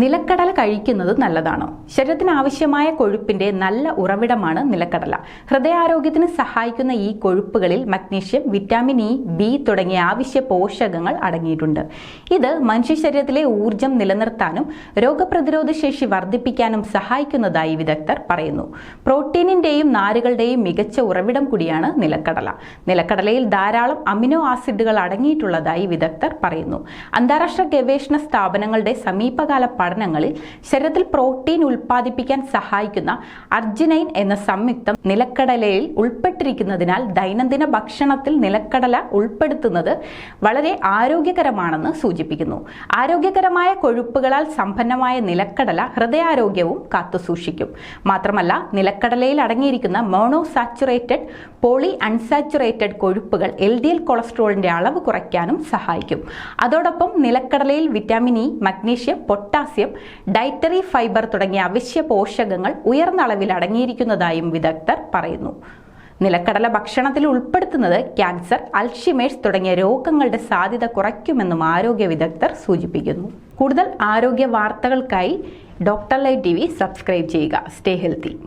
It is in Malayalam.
നിലക്കടല കഴിക്കുന്നത് നല്ലതാണ്? ശരീരത്തിന് ആവശ്യമായ കൊഴുപ്പിന്റെ നല്ല ഉറവിടമാണ് നിലക്കടല. ഹൃദയാരോഗ്യത്തിന് സഹായിക്കുന്ന ഈ കൊഴുപ്പുകളിൽ മഗ്നീഷ്യം വിറ്റാമിൻ ഇ ബി തുടങ്ങിയ ആവശ്യ പോഷകങ്ങൾ അടങ്ങിയിട്ടുണ്ട്. ഇത് മനുഷ്യ ശരീരത്തിലെ ഊർജം നിലനിർത്താനും രോഗപ്രതിരോധ ശേഷി വർദ്ധിപ്പിക്കാനും സഹായിക്കുന്നതായി വിദഗ്ധർ പറയുന്നു. പ്രോട്ടീനിന്റെയും നാരുകളുടെയും മികച്ച ഉറവിടം കൂടിയാണ് നിലക്കടല. നിലക്കടലയിൽ ധാരാളം അമിനോ ആസിഡുകൾ അടങ്ങിയിട്ടുള്ളതായി വിദഗ്ധർ പറയുന്നു. അന്താരാഷ്ട്ര ഗവേഷണ സ്ഥാപനങ്ങളുടെ സമീപകാല പഠനങ്ങളിൽ ശരീരത്തിൽ പ്രോട്ടീൻ ഉൽപ്പാദിപ്പിക്കാൻ സഹായിക്കുന്ന അർജിനൈൻ എന്ന സംയുക്തം നിലക്കടലയിൽ ഉൾപ്പെട്ടിരിക്കുന്നതിനാൽ ദൈനംദിന ഭക്ഷണത്തിൽ നിലക്കടല ഉൾപ്പെടുത്തുന്നത് വളരെ ആരോഗ്യകരമാണെന്ന് സൂചിപ്പിക്കുന്നു. ആരോഗ്യകരമായ കൊഴുപ്പുകളാൽ സമ്പന്നമായ നിലക്കടല ഹൃദയാരോഗ്യവും കാത്തുസൂക്ഷിക്കും. മാത്രമല്ല നിലക്കടലയിൽ അടങ്ങിയിരിക്കുന്ന മോണോസാച്ചുറേറ്റഡ് പോളി അൺസാച്ചുറേറ്റഡ് കൊഴുപ്പുകൾ എൽ ഡി എൽ കൊളസ്ട്രോളിന്റെ അളവ് കുറയ്ക്കാനും സഹായിക്കും. അതോടൊപ്പം നിലക്കടലയിൽ vitamin E magnesium potassium dietary fibre തുടങ്ങിയ അവശ്യ പോഷകങ്ങൾ ഉയർന്ന അളവിൽ അടങ്ങിയിരിക്കുന്നതായും വിദഗ്ധർ പറയുന്നു. നിലക്കടല ഭക്ഷണത്തിൽ ഉൾപ്പെടുത്തുന്നത് ക്യാൻസർ അൽഷിമേഴ്സ് തുടങ്ങിയ രോഗങ്ങളുടെ സാധ്യത കുറയ്ക്കുമെന്നും ആരോഗ്യ വിദഗ്ധർ സൂചിപ്പിക്കുന്നു. കൂടുതൽ ആരോഗ്യ വാർത്തകൾക്കായി doctor light T V subscribe ചെയ്യുക. Stay healthy.